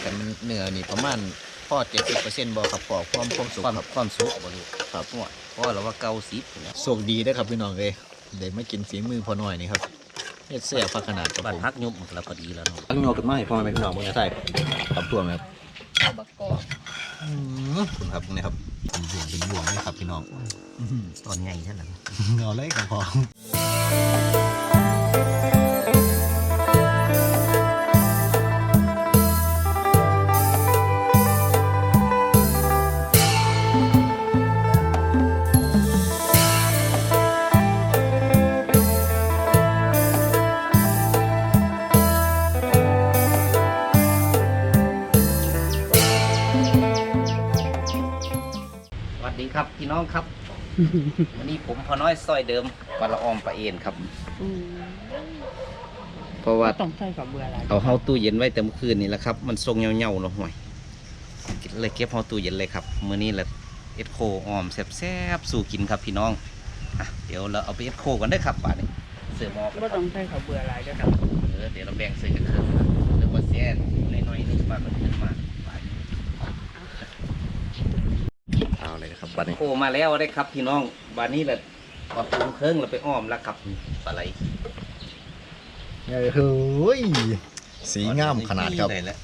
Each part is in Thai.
แต่มันเนื้อนี่ประมาณพ่อเจ็ดสิบเปอร์เซ็นต์บอครับพอความความสุขความครับความสุขบ่ลูกครับเพราะว่าเพราะว่าเราว่าเกาสิบอยู่แล้วโชคดีได้อครับพี่น้องเลยได้มากินฝีมือพอหน่อยนี่ครับเฮ็ดเสียพักขนาดครับบ้านผมพักยุบมันก็แล้วพอดีแล้วเนาะตั้งโยกันมาให้พ่อแม่พี่น้องมึงจะใส่ครับตัวไหมครับเอาบักกอกอืมคุณครับนี่ครับเป็นห่วงเป็นห่วงนี่ครับพี่น้องตอนใหญ่ใช่ไหมเอาเลยครับพอ ครับพี่น้องครับ วันนี้ผมพอน้อยซอยเดิมปลาละออมปลาเอ็นครับ เพราะว่าต้องใส่กับเบื่ออะไรเอาเข้าตู้เย็นไว้แต่เมื่อคืนนี่แหละครับ มันทรงเหี่ยวๆเนาะห่วยเลยเก็บเข้าตู้เย็นเลยครับมื้อนี้แหละเอ็ดโคออมแซ่บๆสู่กินครับพี่น้องอะเดี๋ยวเราเอาไปเอ็ดโคกันได้อครับป่านี้เสือหมอกันก็ต้องใส่กับเบื่ออะไรด้วยครับเออเดี๋ยวเราแบ่งซื้อกันครึ่งนะหรือว่าแซ่น้อยๆนึงบ้านมันขึ้นมาไป เอาเลยครับบัดนี้โคมาแล้วได้ครับพี่น้องบานนี้แหละพอปรุงเครื่องเราไปอ้อมแล้วครับปลาไหลเฮ้ยสีงามขนาดครับเลยแหละ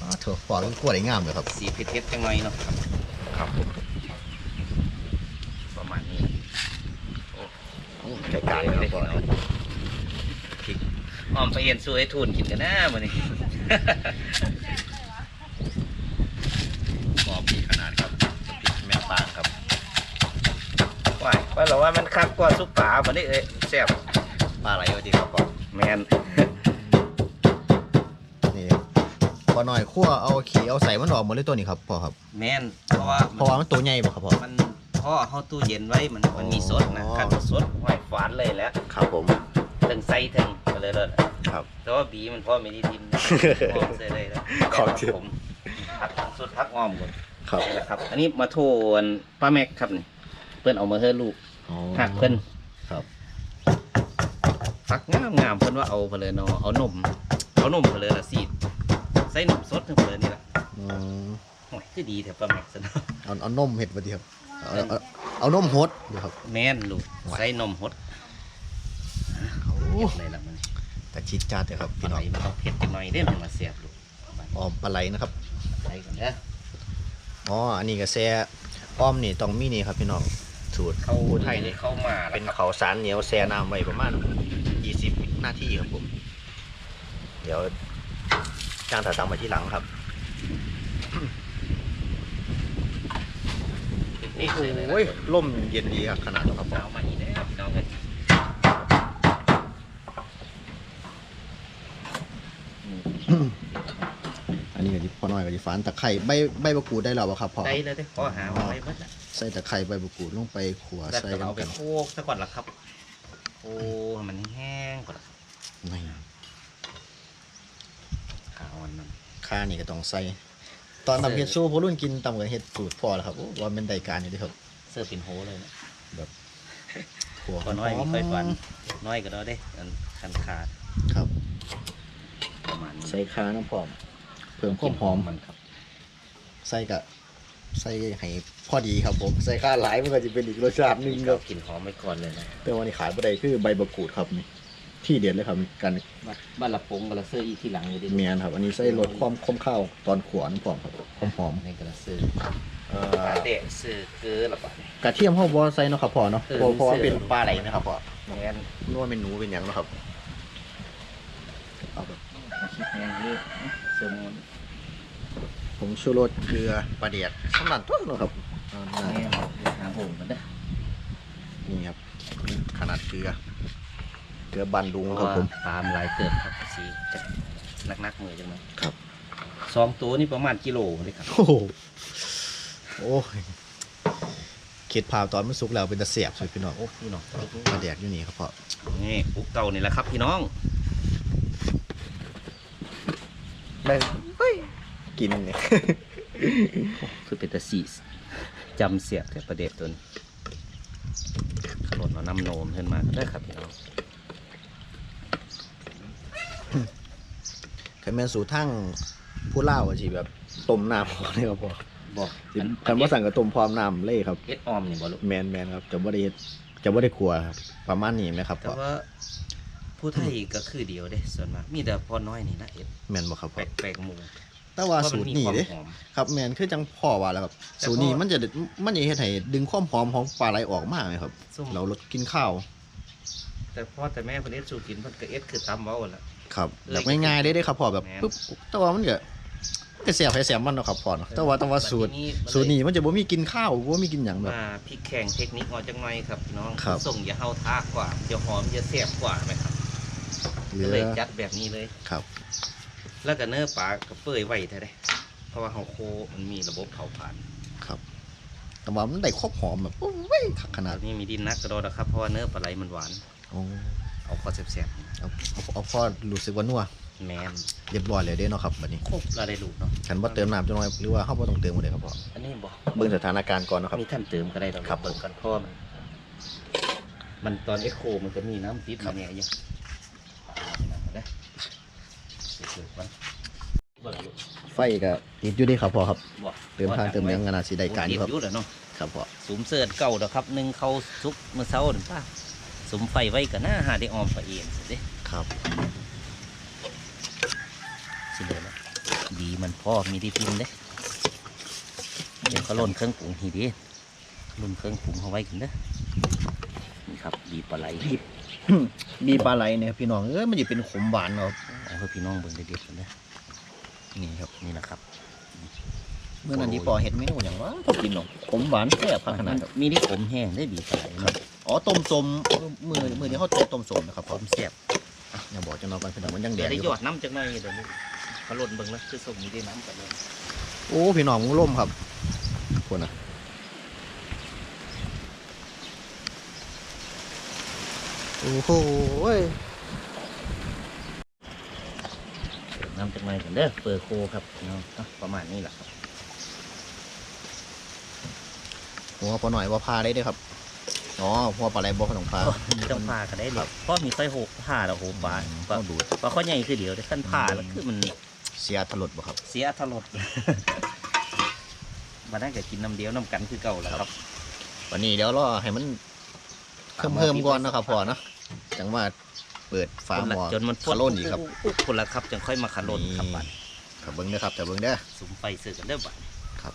อ๋อเถอะปอดกล้วยได้งามเลยครับ สีเผ็ดๆจังหน่อยเนาะครับครับประมาณนี้ใกล้ๆเลยครับพ่อพริกอ้อมไปเอ็นสู้ไอ้ทุนกินกันนะมื้อนี้ กรอบดีขนาดครับพริกแม่ปางครับ ว่ายว่าเราว่ามันคักกว่าซุปปลาบ่นี้เอ้ยแซ่บปลาไหลวะดีครับพ่อแม่นนี่พอหน่อยคั่วเอาขี้เอาใส่มันออกหมดเลยตัวนี้ครับพ่อครับแม่นเพราะว่าเพราะว่ามันตัวใหญ่ป่ะครับพ่อมันพ่อเฮาตู้เย็นไว้มันมันมีสดนะอ๋อคันบ่สดห้อยฝานเลยแหล้วครับผมถึงใส่ถึงไปเลยเลยครับแต่ว่าบีมันพ่อไม่ได้ทิมอ้อมใส่เลยแล้วของจริงผมพักสุดพักอ้อมก่อนครับนี่แหละครับ อันนี้มาโทนป้าแม็กครับนี่ เพื่อนเอามาเฮ้ลูกอ๋อหักเพื่อนครับฟักงามงามเพื่อนว่าเอาไปเลยเนาะเอานมเอานมไปเลยละสีดใส่นมสดทั้งไปเลยนี่แหละอืมโอ้ยคือดีแถวป้าแม็กซะเนาะเอาเอานมเห็ดมาดีครับเอาเอาเอานมฮดดีครับ แม่นลูกใส่นมฮดโอ้เก็บเลยละมันแต่ชิดจัดเลยครับปพี่ลาน้ไหลองมันต้องเผ็ดจังหน่อยเด้มันมาเสียบลูกออมปลาไหลนะครับใส่ก่อนเด้ออ๋ออันนี้ก็แซ่อ้อมนี่ต้องมีนี่ครับพี่น้อง สูตรเข้าผู้ไทไทยยนี่เข้ามาแล้เป็วนครับเขาวสารเหนียวแซ่น้ำไว้ประมาณ20นาทีครับผม เดี๋ยวจ้างถ่ายตังมาที่หลังครับนี่โคือเลยนะอ้ยล่มเย็นดีครับขนาดนั้นครับผมเอามาอีกแล้วพี่น้องเอ้ยอันนี้ก็ดิพอน้อยก็ดิฟานตะไคร้ใบใบมะกรูดได้แล้วบ่ครับพ่อได้เลยเด้อขอหามาไว้เบิดละ ใส่ตะไคร้ใบมะกรูดลงไปขัวแล้วใส่ก็กันเอาไปกันโคกซะก่อนละครับโอ้ให้มันแห้งก่อนละครับนี่ขาวอันนั้นข้านี่ก็ต้องใส่ตอนทำเฮ็ดสู้พอรุ่นกินตำกับเฮ็ดสูตรพ่อแล้วครับโอ้ว่าเป็นได้การอยู่เดีครับเสื้อเป็นโฮเลยนะขัวพอน้อยมีไฟฟันหอมน้อยก็ได้เด้อันคันขาดครับ ประมาณนี้ใส่คาน้ำพร้อมเพิ่มความหอม มันครับ ใส่กะ ใส่ให้พอดีครับผม ใส่ข้าหลายมันก็จะเป็นอีกรสชาติหนึงนี่คก็รับ กลินหอมไว้ก่อนเลยนะแต่วันนี้ขายบ่ได้คือใบมะกรูดครับนี่ที่เด็ดเลยครับกันบ้านบ้านละปงกับละเสื้ออีกที่หลังอยู่ดิเมียนครับ อันนี้ใส่รสความคมข้าวตอนขวน้ำพร้อมครับความหอมในกับละเสื้อเอ่ปลาอเดะซื้อเกลือละบาทนี่กระเทียมเฮาบ่ใส่เนาะครับพ่อเนาะเออ เพราะเพราะว่าเสื้อเป็นปลาไหลนะครับพ่อแม่นนวดเป็นหนูเป็นหยังเนาะครับเอาแบบ แม่นนี่เสื้อมูนผ งชูรสเกลือปลาเดียดสำนันตัวเนาะครับเอาแม่ได้นหาโหงมันเด้อนี่ครับ ขนาดเกลือ เกลือบันดุงครับผมปลามนหลายเติบครับสีจะนักๆมือจังเลยครับสองตัวนี่ประมาณกิโลเลยครับ โอ้โหโอ้ยเข็ดพาวตอนมันสุกแล้วเป็นตะเสียบสุดพี่น้องโอ้พี่น้องปลาเดียดอยู่นี่ครับพ่อนี่ปุ๊กเก่านี่แหละครับพี่น้องได้เฮ้ย กินเนี่ยคือเป็นตะซีสจำเสียบแต่ประเด็ตัวนี้ขนมเอาน้ำโนมขึ้นมาก็ได้ครับพี่น้องไข่แมนสูทั้งผู้เล่าวอะสิแบบต้มน้ำก่อนเลยครับพ่อบอกสิคันว่าสั่งกับต้มพร้อมน้ำเลยครับเอ็ดออมนี่บ่ลูกแมนแมนครับจะบ่ได้เฮ็ดจะบ่ได้ครัวครับประมาณนี้ไหมครับแต่พ่อว่าผู้ไทยก็คือเดียวเด้ส่วนมากมีแต่พอน้อยนี่นะเอ็ดแมนบ่ครับแปพ่อลกแปลกๆหมู่ แต่ว่าเพราะสูมัตรมีนี้ความเด้หอม ครับแมนคือจังพ่อว่าแล้วครับแต่สูตรนี้พ่อมันจะมันจะเฮ็ดให้ดึงความหอมของปลาไหลออกมาไหมครับ ซุ่ม เราลดกินข้าวแต่พ่อแต่แม่เพิ่นเอ็ดสู่กินเพิ่นก็เอ็ดคือตำเว้าล่ะ ครับเลยแบบง่ายๆได้ได้ครับพ่อแบบแม่น ปุ๊บแต่ว่ามันก็ก็เสียบให้เสียบมันเนาะครับพ่อเนาะแต่ว่าแต่ว่าสูตร บัดนี้สูตรนี้มันจะบ่มีกินข้าวบ่มีกินหยังแบบ มาพริกแข่งเทคนิคออกจังหน่อยครับพี่น้องครับ ส่งอย่าเฮาทากกว่าอย่าหอมอย่าแซ่บกว่าไหมครับเหลืก็อเลยจัดแบบนี้เลย ครับ แล้วก็เนื้อปลาก็เปื่อยไว้แท้เด้เพราะว่าเฮาโคมันมีระบบเผาผลาญครับ แต่ว่ามันได้ครบหอมแบบโอ้ยขนาดนี่มีดินนักกระโดดนะครับเพราะว่าเนื้อปลาไหลมันหวานโอ้เอาข้อแซ่บเอาเอาเอาพ่อรู้สึกว่านัวๆแมนเรียบร้อยแล้วเด้เนาะครับบัดนี้ครบเราได้ลูกเนาะฉันว่าเติมน้ำจังหน่อยหรือว่าเฮาบ่ต้องเติมบ่ได้ครับพ่ออันนี้บอกเบิ่งสถานการณ์ก่อนเนาะครับมีท่านเติมก็ได้ดอกครับเบิ่งกันเพราะว่ามันมันตอนเอ็กโคมันจะมีน้ำติดครัมาบเนี่ยอยู่เด้ เสิร์ฟๆก่อนเบิ่งลูกไฟก็ติดอยู่เด้ครับพ่อครับบอกเติมทางเติมหยังก็น่าสิได้การอยู่ครับติดอยู่แล้วเนาะครับพ่อสุมเสิร์ชเก่าดอกครับหนึ่งเขาซุกเมื่อเช้าหรือป่าสุมไฟไว้ก็น่าหาได้ออมไปเองสิเด้ครับสิเด้ละดีมันพ่อมีที่พิมพ์เด้เดี๋ยวเขาล่นเครื่องปรุงทีเดีล่นเครื่องปรุงเอาไว้กันเด้อนี่ครับดีปลาไหลมีปลาไหลเนี่ยพี่น้องเอ้ยมันจะเป็นขมหวานเนาะเอา ให้พี่น้องเบิ่งเด็ดๆกันเด้นี่ครับนี่แหละครับ เมื่อนั้นที่พอเห็ดเมนูอย่างว่ากินเนาะขมหวานแซ่บขนาดมีที่ขมแห้งได้ดีปลาไหลเนาะอ๋อต้มสมมือมือนี้เขาต้มต้มสมนะครับผมแซ่บอย่าบอกจังเนกันพี่น้องมันยังแดเดี๋ยวงได้ยู่หยอดน้ำจากไหนเดี๋ยวนี้เขาล่นเบิ่งแล้วคือส่งมีได้น้ำกันเลยโอ้พี่น้องมึงล่มครับคนน่ะโอ้โหเว้ย น้ำจากหน่อยกันเด้อเปิดโคครับพี่น้องอะประมาณนี้แหละครับหัวพอหน่อยว่าพาได้เด้วยครับอ๋อหัวปลาไหลบอกขนมพามีต้องผ่ากันได้เลยเพราะมีไฟหกผ่าแล้วโหปลาปลาต้องดูดปลาข้อใหญ่คือเดียวแต่ขั้นผ่าแล้วคือมันเสียถลดบ่ครับ เสียทรดมาได้ก็กินน้ำเดียวน้ำกันคือเก่าแล้วครับ วันนี้เดี๋ยวรอให้มันเพิ่มเพิ่มก่อนนะครับพอเนาะจังว่า เปิดฝาหม้อจนมันคาโลนอีกครับปุ๊บคนละครับจังค่อยมาคาโลนครับบัดถ้าเบิ้งเด้อครับถ้าเบิ้งเด้อสุมไฟเสือกันเด้อบัดครับ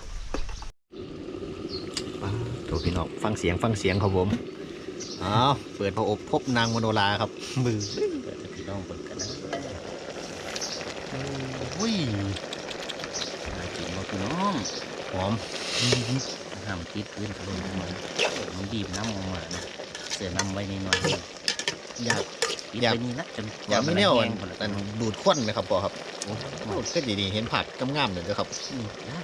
โถพี่น้องฟังเสียงฟังเสียงครับผมอ้าวเปิดพระอบพบนางมโนราครับมือเปิดให้พี่น้องเปิดกันนะอุ้ยน่ากินมาพี่น้องหอมห้ามติดพื้นคาโลนออกมามันบีบน้ำออกมานะเสือน้ำไว้ในน้อยอยากปิด อยากไว้นี่นะจนอยากไม่แน่วแห้อันงหมดแล้วอันดูดควันไหมครับปอครับโอ้ก็ดีๆเห็นผักงามๆเลยเด้อครับอืมได้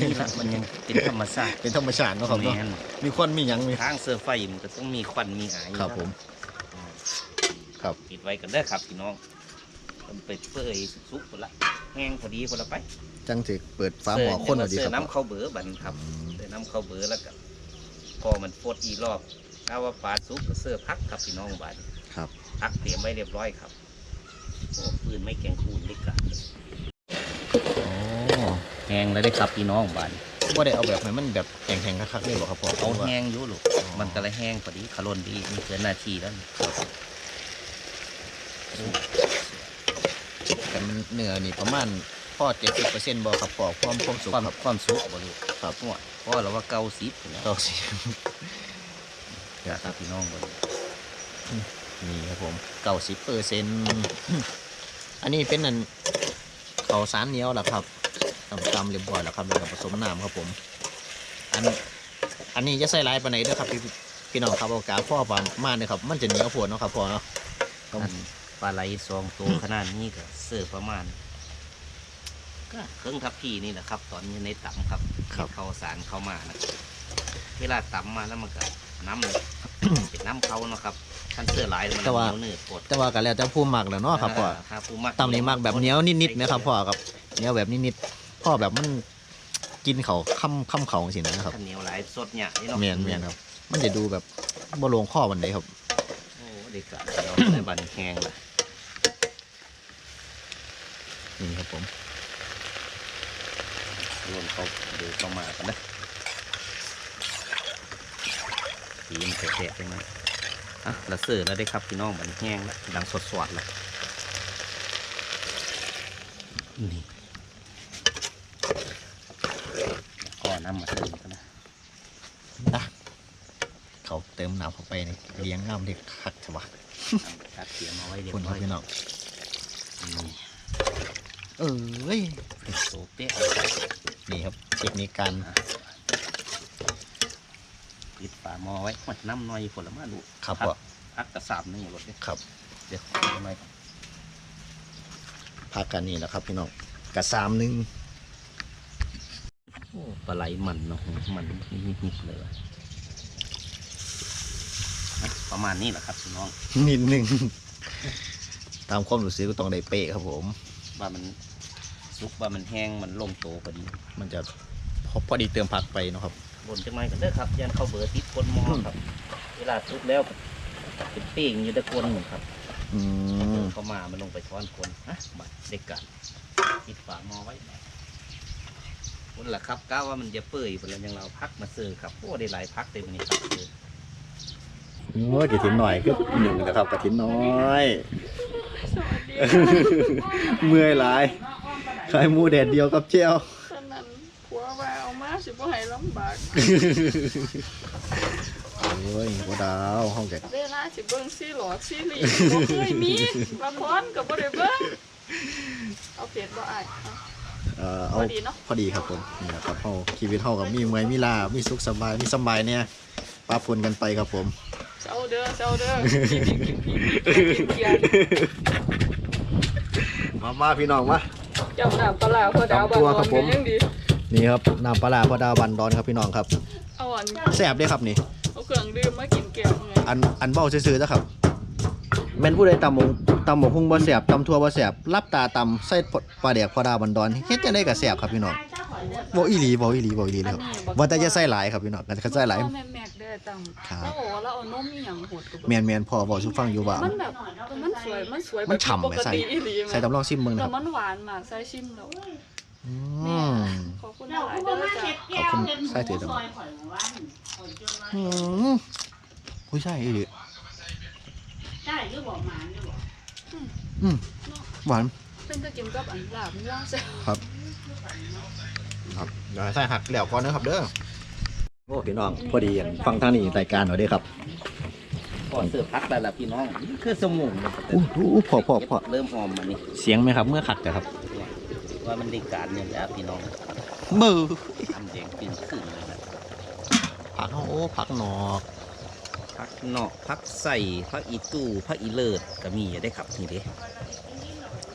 นี่ละมันยังเป็นธรรมชาติเป็นธรรมชาติเนาะครับแมเนาะนมีควันมีหยังมีทางเสือไฟมันก็ต้องมีควันมีอายครับผม ครับ ปิดไว้กันเด้อครับพี่น้องมันไปเปื่อยสุกหมดละแห้งพอดีพอละไปจังสิเปิดฝาหม้อคนเสืเอาดีเสืคอรับน้ำเข้าเบือบันครับอืมเสือน้ำเข้าเบือแล้วก็พอมันฟดอีรอบถ้าว่าปลาสุกก็เสือพักครับพี่น้องบ้านครับ พักเตรียมไว้เรียบร้อยครับโอ้ปืนไม่แกงคูนเล็กกันอ๋อแห้งแล้วได้ครับพี่น้องบ้านว่าได้เอาแบบให้มันแบบแข็งๆคักๆเลยบ่ครับพ่อเอาว่าแห้งอยู่ลูกมันก็เลยแห้งพอดีขลุ่นดีมีเกินนาทีแล้วแต่มันเนื้อนี่ประมาณพ่อเจ็ดสิบเปอร์เซ็นต์บ่ครับพ่อความความสุขความครับความสุกบ่ลูกครับเพราะว่าเพราะเราว่าเกาสิบแล้วต่อสิครับพี่น้องบ่ลูก นี่ครับผมเก้าสิบเปอร์เซ็นต์อันนี้เป็นอันข้าวสารเหนียวแหละครับตำตำเรียบร้อยแล้วครับแล้วก็ผสมน้ำครับผม อันอันนี้จะใส่ลายปานไหนเด้อครับพี่พี่น้องครับเอากาพ่อประมาณนี้ครับ มันจะเหนียวโผดเนาะครับพ่อเนาะอันปลาไหลซองโตขนาดนี้ก็เสิร์ฟประมาณก็เครื่องทัพพีนี่แหละครับ ตอนนี้ในตำครับครับเข้าสารเข้ามานะเวลาตำมาแล้วมันก็น้ำ เป็นน้ำเขาเนาะครับท่านเสื้อลายมันเหนียวเนื้อปวดแต่ว่ากันแล้วจะผู้หมักแหล้วเนาะครับพ่อครับผู้มักตำนี้หมักแบบเหนียวนิดๆไหมครับพ่อครับเหนียวแบบนิดๆพ่อแบบมันกินเขาค่ำค่ำเขาสินะครับข้าวเหนียวหลายสดเนี่ยนี่เนาะเมียนเมียนครับ มันจะดูแบบบ่ลงข้อวันใดครับ โอ้เด็กกะเดี๋ยวในบันแห้งละนี่ครับผมรวมเขาเดือดเข้ามากันนะ สีมันแตกๆยังไงอะแล้วเสิร์ฟแล้วได้ครับพี่น้องมันแห้งแล้วดังสดๆแล้วนี่ก็น้ำมาเติมกันนะนะเขาเติมน้ำเข้าไปในเลี้ยงน้ำเด็กคักใช่ปะตัดเสียงเอาไว้เรียบคุณพี่น้องนี่เอ้ยโซเป๊ะนี่ครับเทคนิคการ ปิดฝาหม้อไว้มัดน้ำหน่อยผลไม้ดูครับพักว่าพักกระสามนี่รถเนี่ยครับ เดี๋ยวทำไมก่อนพักกันนี่แหละครับพี่น้องกระซามหนึงโอ้ปลาไหลมันเนาะมันนิดๆเลยว่ะอะประมาณนี้แหละครับพี่น้องนิดหนึงตามความรู้สึกก็ต้องได้เป๊ะครับผมว่ามันซุกว่ามันแห้งมันลงโตพอดี มันจะพอพอดีเติมผักไปเนาะครับ บนจังไรกันเด้อครับยันเข้าเบอร์ติดก้นหม้อครับ เวลาซุกแล้ว เป็นเป้งอยู่ตะก้นครับอืมเข้ามามันลงไปช้อนคนฮะบัดเด็กกันปิดฝาหม้อไว้คนละครับก้าวว่ามันจะเปื่อยเวลายังเราพักมาซื้อครับโอ้ได้หลายพักเต็มนี้ครับเออโอ้ยกระถินหน่อยก็หนึ่งนะครับกระถินน้อยสวัสดีเมื่อยหลายขายหมูแดดเดียวกับเจียว ฉะนั้นผัวว่าเอามาสิ บ่ให้ลำบากโอ้ยบ่ดาวห้องแกเวลาสิเบิ่งซีหลอดซีรีส์บ่เคยมีละครก็บ่ได้เบิ่งเอาเผ็ดบ่อ้ายเอาเอ่อเอาพอดีเนอะพอดีครับผมนี่แหละครับเฮาชีวิตเฮากับมีเมื่อยมีลามีสุขสบายมีสำบายเนี่ยปะปนกันไปครับผมเซาเด้อเซาเด้อกินกินกินกินเกียนมามาพี่น้องมา เจ้าน้ำปลาร้าพอดาวบ้านตำตัวครับผมนยังดี นี่ครับน้ำปลาร้าพอดาวบันดอนครับพี่น้องครับเอาอันแซ่บเด้ครับนี่เอาเครื่องดื่มมากินแก้วไงอันอันเบ้าซื่อๆนะครับแม่นผู้ใดตำหมงตำหมกหุ่งบ่แซ่บตำทั่วบ่แซ่บรับตาตำใส่ปลาแดกพอดาวบันดอนเฮ็ดจังได๋ก็แซ่บครับพี่น้องบ่อีหลีบ่อีหลีบ่อีหลีเลยครับว่าแต่จะใส่หลายครับพี่น้องกันใส่หลายพ่อแม่แม็กเด้อจังครับแล้วบอกว่าเราเอานมอีหยังหดกับแม่นๆพอเว้าสู่ฟังอยู่ว่ามันแบบมันสวยมันสวยมันฉ่ำปไหมกใส่ติอีหลีไหมใส่ตำลองซิมเบิ่งนะแต่ครับมันหวานมากใส่ชิมแล้ว อืม ขอบคุณหลายเด้อจ้ะ ขอบคุณใส่ถือตำอืมอุ้ยใช่อีหลีใช่หรือบอกหมาหรือบอกอืมหวานเป็นตะกินกับอันลาบม่วงแซ่บครับครับเดี๋ยวให้ใส่หักแล้วก่อนนะครับเด้อโอ้พี่น้องพอดีอย่างฟังทางนี้รายการหน่อยเด้อครับก่อนเสิร์ฟพักแล้วล่ะพี่น้องนี่คือสมุนมันอู้หูพอพอพอเริ่มหอมมานี่เสียงไหมครับ เมื่อขัดแต่ครับ ว่ามันได้การเนี่ยแหล้วพี่น้องมือทำแดงกินขึ้นเลยนะผักโอ้ผักหนอกพักเนาะพักใส่พักอีตู้พักอีเลิศก็มีได้ครับนี่เด้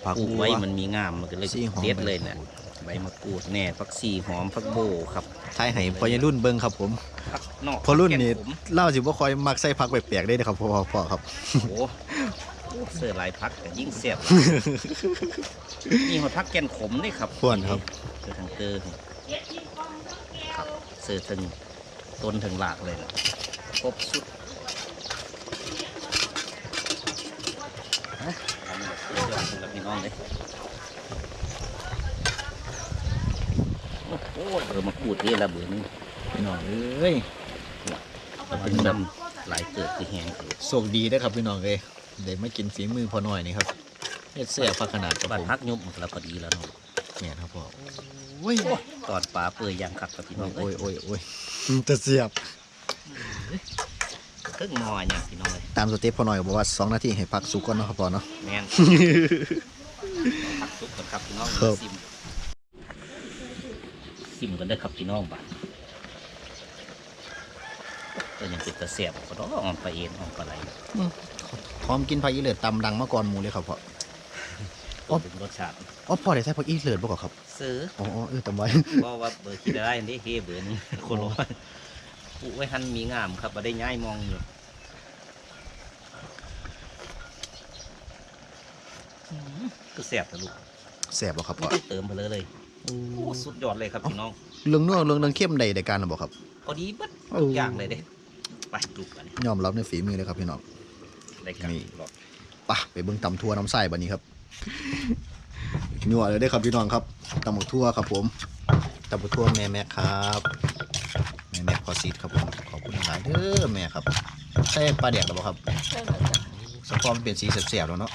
ผักปลูกบัวไว้มันมีงามมันก็เลยซี่หอมเด็ดเลยเนี่ยใบมะกรูดแน่พักซีหอมพักโบครับไทยให้พอยรุ่นเบิ้งครับผมพักนอกพอรุ่นนี่แกงผมเล่าสิว่าคอยมักใส่ผักแปลกๆได้เด้อครับพ่อพ่อครับโอ้โห เสื้อลายพักก็ยิ่งเสียบนี่หอดพักแกนขมนี่ครับควรครับเสื้อทางเตอร์นี่ครับเสื้อถึงต้นถึงหลากเลยล่ะครบสุดฮะอันนี้สุดยอดสำหรับพี่น้องเลยโอ้โหเบอร์มะกรูดนี่ละเบอร์นึงพี่น้องเอ้ยถึงดำหลายเกิดคือแหงอยู่โชคดีเด้อครับพี่น้องเอ้ย ได้มากินฝีมือพอหน่อยนี่ครับเฮ็ดแซ่บผักขนาดครับบ้านผมพักยุบมันก็แล้วพอดีแล้วเนาะแม่นครับพ่อโอ้ยตอนปลาเปื่อยย่างขัดกับพี่น้องโอ้เอ้ยยโอ้ยโอ้ยจะเสียบครึ่งหมอเนี่ยพี่น้องเลยตามสเต็ปพอหน่อยบอกว่าสองนาทีให้ผักสุกก่อนเนาะครับพ่อเนาะแมนผักซุปกันครับพี่น้องครับซิมซิมกันได้อครับพี่น้องบ้านก็ยังเป็นตะเสียบก็ต้องออมไปเองออมไปไหล พร้อมกินผักอีเลือดตำดังมาก่อนหมูเลยครับพ่อ อ๋อถึงรสชาติอ๋อพ่อได้ใส่ผักอีเลือดบ่ก่อนครับซื้ออ๋ออ๋อเออตำไว้เพราะว่าเบอร์คิดได้นี่เฮเบอร์นี้คนละวันปลูกไว้หันมีงามครับมาได้ย้ายมองอยู่อืมก็เสียบแต่ลูกแซ่บบ่ครับไม่พ่อต้องเติมไปเลยเลยโอ้สุดยอดเลยครับพี่น้อง เรื่องนัวเรื่องเรื่องเข้มใดในการน่ะบ่ครับ พอดีเบัดโอ้ทุกอย่างเลยเด้ ไปดูกัน ยอมรับในฝีมือเลยครับพี่น้อง ได้กันนี่อีกรอบไปะไปเบิ่งตำทั่วน้ำไส้บัดนี้ครับนัวเลยได้อครับพี่น้องครับตำหมกทั่วครับผมตะบุทั่วแม่แม่ครับแม่แม่พอซีดครับผมขอบคุณหลายเด้อแม่ครับใส่ปลาแดกหรือเปล่าครับใช่แล้วจ้ะสปอมนเป็นสีเสียบๆแล้วเนาะ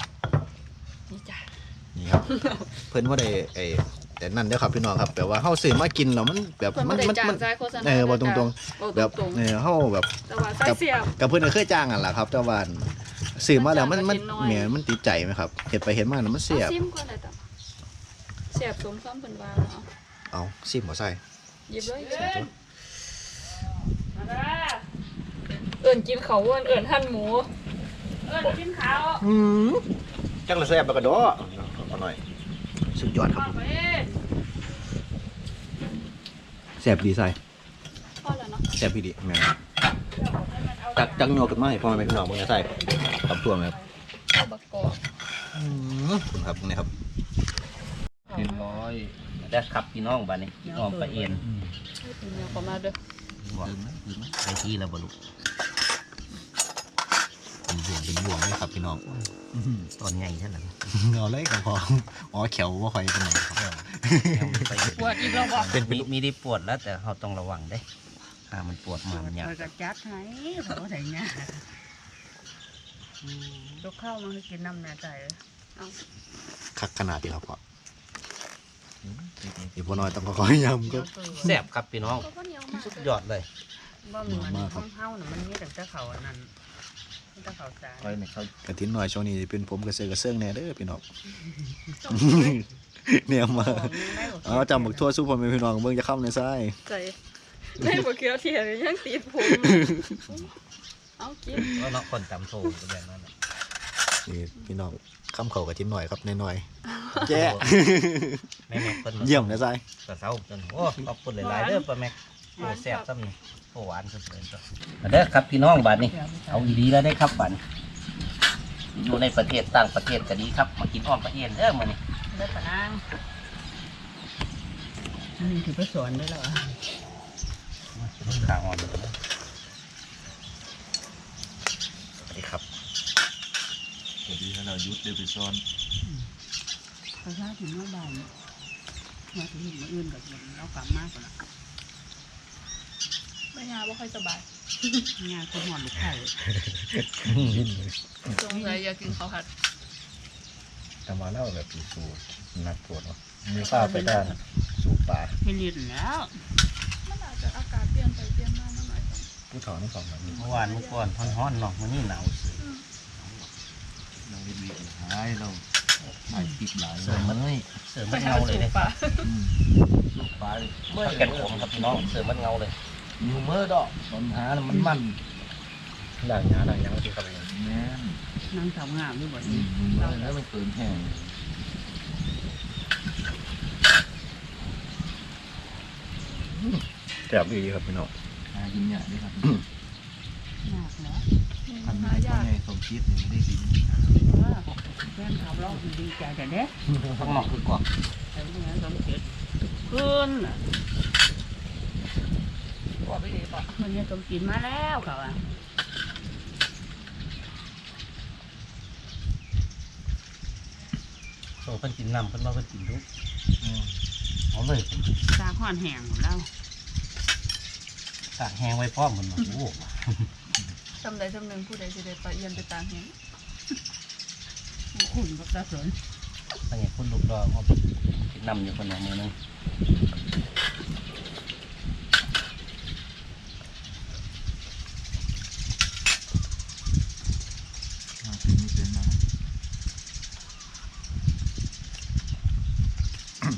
นี่จ้ะนี่ครับ เพิ่นว่าได้ไอ้แต่นั่นเด้อครับพี่น้องครับแบบว่าเฮาซื้อมากินแล้วมันแบบเพิ่นมับ่นได้มันจ้างมันจ่ายโฆษณาเออบ่ตรงๆๆบ่แบบตรงเออเฮาแบบๆแต่ว่าใส่เสียบกับเพื่อนก็เคยจ้างกันแหละครับแต่ว่า ซื้อมาแล้วมันมันมันจ้างกันแหมนิดหน่อยมันติดใจไหมครับเห็ดไปเห็ดมาแล้วมันเสียบอาซิมก่อนได้จ้ะเสียบสมซ้ำเพิ่นว่าเนาะเอาซิมบ่ใส่หยิบเลยเอิ้นกินเขาวเอิ้นเอิ้นหั่นหมู เอิ้นกินข้าวอืมจังละแซ่บแล้วก็ดอเอาหน่อยสุดยอดครับข้าวไปแซ่บดีใส่พอแล้วเนาะแซ่บพี่ดีแม่นจักจักโยกขึ้นมาให้พ่อแม่พี่น้องมึงจะใส่ กับทั่วไหมครับเอาบักกอกอืมขอบคุณครับนี่ครับเรียบร้อยได้ครับพี่น้องบ้านนี้พี่น้องปลาเอ็นให้เป็นแนวเข้ามาเด้อบอกไปที่แล้วบ่ลูกเป็นห่วงเป็นห่วงเลยครับพี่น้องตอนใหญ่ใช่ไหมเอาเลยกับพออ๋อแขวว่าคอยเป็นไหนครับปวดอีกแล้วบ่เป็นมีมีได้ปวดแล้วแต่เราต้องระวังได้ถ้ามันปวดมามันยากมันก็จัดให้เขาใส่เงี้ย ยกข้าวมาให้กินน้ำแน่ใจคักขนาดที่ครับพ่ออีกพอน้อยต้องคอยย้ำก็แซ่บครับพี่น้องก็บ่เหนียวมากสุดยอดเลยว่าเหมือนข้าวเฮาน่ะมันมีแต่เจ้าเขาอันนั้นเจ้าเขาสารคอยในเขากระถินหน่อยช่วงนี้เป็นผมกระเซือกกระเซิงแน่เด้อพี่น้อง เนี่ยมาเอาจำบักทั่วสู้ผมเป็นพี่น้องเบิ่งจะเข้าในไส้ใจในบ่เคี้ยวเทียนยังติดผม เอากินก็เนาะคนตำโถก็แบบนั้นน่ะนี่พี่น้องข้ามเขากระถินหน่อยครับน้อยๆแจ้แม่แม็กเพิ่นเยี่ยมนะไส้กระเซ้าจนโอ้ขอบคุณหลายๆเด้อป้าแม็กโอ้แซ่บซ้ำนี่โอ้หวานสุดเลยจ้ะมาเด้อครับพี่น้องบ้านนี้ เอาดีๆแล้วได้ครับบ้านนี้อยู่ในประเทศต่างประเทศก็ดีครับมากินอ้อมปลาเอ็นเด้อมื้อนี้ได้ปะนางนี่ถือไปสอนได้แล้วอะข้าวอ่อนส วัสดีครับพอดีถ้าเรายุดได้ไปซ่อนภาษาถึงเมื่อบ่ายมาถึงมาอื่นกับเรากลับมากกว่าแม่ยาบ่ค่อยสบายงานคือหอนลูกไข่สงสัยอยากกินข้าวผัดทำมาเล่าแบบสูนักปวดเนาะมีข้าวไปด้านสูบปลาไม่เรียนแล้วมันอาจจะอากาศ ผู้ถอนทั้งสองแบบนี้เมื่อวานเมื่อก่อนฮ้อนๆเนาะมื้อนี้หนาวสุดเราเรียนวีหายเราหายปิดหลายเสริมมันเสริมไปมันหาเงาเลสูยบเด้ปลาลูกปลาเมื่อกันผมครับพี่น้องเสริมมันเงาเลยอยู่เมื่อดอกตอนหาแล้วมันมันด่างยาด่างยาที่ครับแน่นนางสาวงามด้วยบ่อืนี้มอยู่เมื่อแล้วมันเกินแห้งแซ่บดีครับพี่น้องหา กินยากด้วยครับมากแล้วคันหานี้ยากไงสมคิดนี่ได้กินว่าแฟนขับเราดีใจแต่เด็กข้างนอกคือกว่าแต่เมื่อสมเด็จขึ้นบอกไปเลยป่ะมันยังสมกินมาแล้วเขาอะโซ่เพิ่นกินน้ำเพิ่นว่าเพิ่นกินทุกเอาเลยตาห้อนแห้งของเรา ตากแห้งไว้พร้อมเพิ่นว่าโอ้จำใดจำหนึ่งผู้ใดสิได้ไปเอียนไปตามเห็นขุ่นกับตาสนตั้งแต่คนลูกดอกเอากินน้ำอยู่คนละมื้อนึงหากินไม่เป็นนะ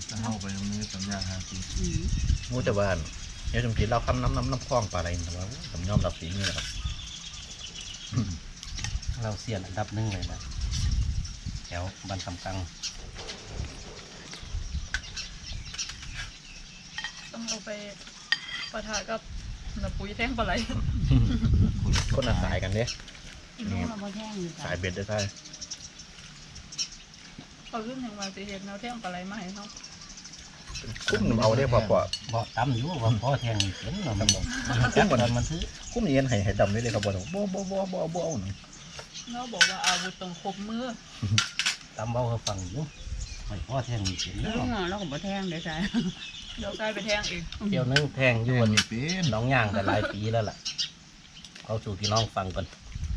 ถ้าเข้าไปตรงนี้สัญญาหากินอืมมูแต่ว่าเดี๋ยวจำกินเราคำน้ำน้ำน้ำคล้องปลาอะไรแต่ว่าผมยอมรับสีนี่แหละครับเราเสียนอันดับหนึ่งเลยนะแถวบ้านคำกังต้องเอาไปปะทะกับน้ำปุ๋ยแท่งปลาไหลคนละสายกันเด้อีน้องเราบ่แท่งอยู่สายเบ็ดได้ใช่เขาเรื่องแห่งมาสิเห็นแนวแท่งปลาไหลมาให้เขา คุ้มหนุ่มเอาได้พอพอบ่ตำอยู่ว่าพ่อแทงนี่เสียงเนาะมันบ่มันจับมันมันซื้อคุ้มเย็นให้ให้ดำได้เลยครับบ่ต้องบ่บ่บ่บ่บ่เอาหนึ่งเขาบอกว่าอาวุธต้องครบมือตำเบาเขาฟังอยู่ไม่พ่อแทงนี่เสียงลูเนาะกเราก็บ่แท่งได้ใช่เดี๋ยวใส่ไปแทงอีกเที่ยวนึงแพงอยัยู่งไม่เป็นน้องย่างแต่หลายปีแล้วล่ะเขาสู่พี่น้องฟังกัน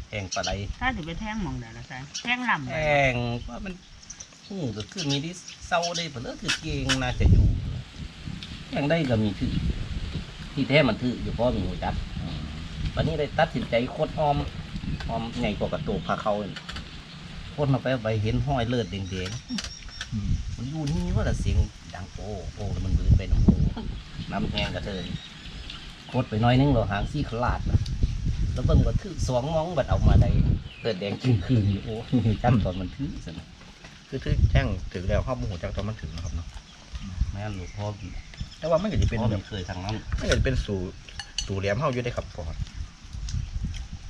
แพงปลาไหลถ้าถือไปแท่งหมองได้ละใช่แท่งลำแพงว่ามันหูก็คือมีที่เศร้าได้ผลก็คือเก่งน่าจะอยู่ แพงได้ก็มีถือที่แท้มันถืออยู่เพราะมีหูจักวันนี้เลยตัดสินใจโคตรหอมหอมใหญ่กว่ากระตูกพาเขาอีกโคตรมาไปเอาไปเห็นห้อยเลือดแดงๆอืมมันอยู่นี่ว่าแต่เสียงดังโอ้โอ้แล้วมันบืนไปน้ำโอ้น้ำแห้งกระเทยโคตรไปหน้อยนึงเราหางซี่ขลาดนะแล้วเบิ่งว่าถือสองมองบัดเอามาได้เกิดแดงจึงคืนอยู่โอ้จันตอนมันถือสินะคือถือแท่งถึงแล้วข้อมูลหัวจักตอนมันถึงนะครับเนาะแม่นหลวงพ่อ แต่ว่ามันก็จะเป็เป็นนแบแบบบเคยทางนั้นมันก็จะเป็นสู่สู่เหลี่ยมเฮาอยู่ได้ครับก่อน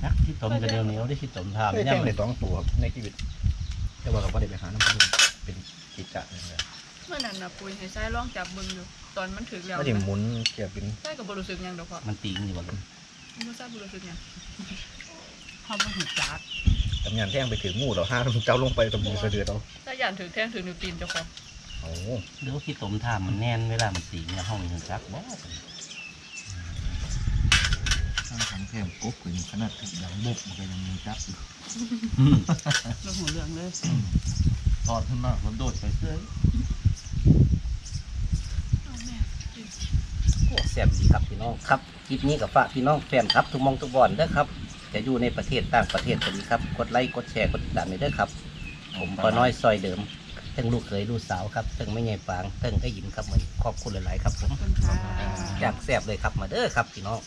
นักที่ตมกระเดียวเหนียวได้ที่ตมทามเคยเนี่แท่ยงมัในนสองตัวในชีวิต แต่ว่าเราไม่ได้ไปหาน้ำมันเป็นกิจจะเลยเมื่อนั้นน่ะปุ้ยให้ใส่ลองจับมึงอยู่ตอนมันถึงแล้วไม่ได้หมุนเกี่ยวเป็นใส่ก็บ่รู้สึกหยังดอกพ่อมันตีงอยู่บ่ลูกบ่ใส่บ่รู้สึกหยังเขาไม่ถูกจักทำงานแท่งไปถึงหมู่เราห้าเจ้าลงไปตรงมือเสะเดือดเราใส่ย่านถึงแทงถึงนิ้วตีนเจ้าของ โอ้เดี๋ยวที่ตมทามมันแน่นเวลามันตีงเนี่ยห้องมันจักบ่ข้างขังแถมกบก็ยังขนาดถึงดังบุบมันก็ยังมีจับอยู่เรื่องหัวเรื่องเลยตอนขึ้นมาผมโดดไปเสื้อเอาแม่โอ้แซ่บดีครับพี่น้องครับคลิปนี้กับฝากพี่น้องแฟนครับทุกหมองทุกบอนเด้อครับ จะอยู่ในประเทศต่างประเทศก็ดีครับ กดไลค์กดแชร์กดติดตามให้เด้อครับ ผมปอน้อยซอยเดิม ทั้งลูกเขยลูกสาวครับทั้งไม่ใหญ่ปางทั้งได้ยินครับเหมือนขอบคุณหลาย ๆ ครับผมขอบคุณค่ะอยากแซ่บเลยครับมาเด้อครับพี่น้อง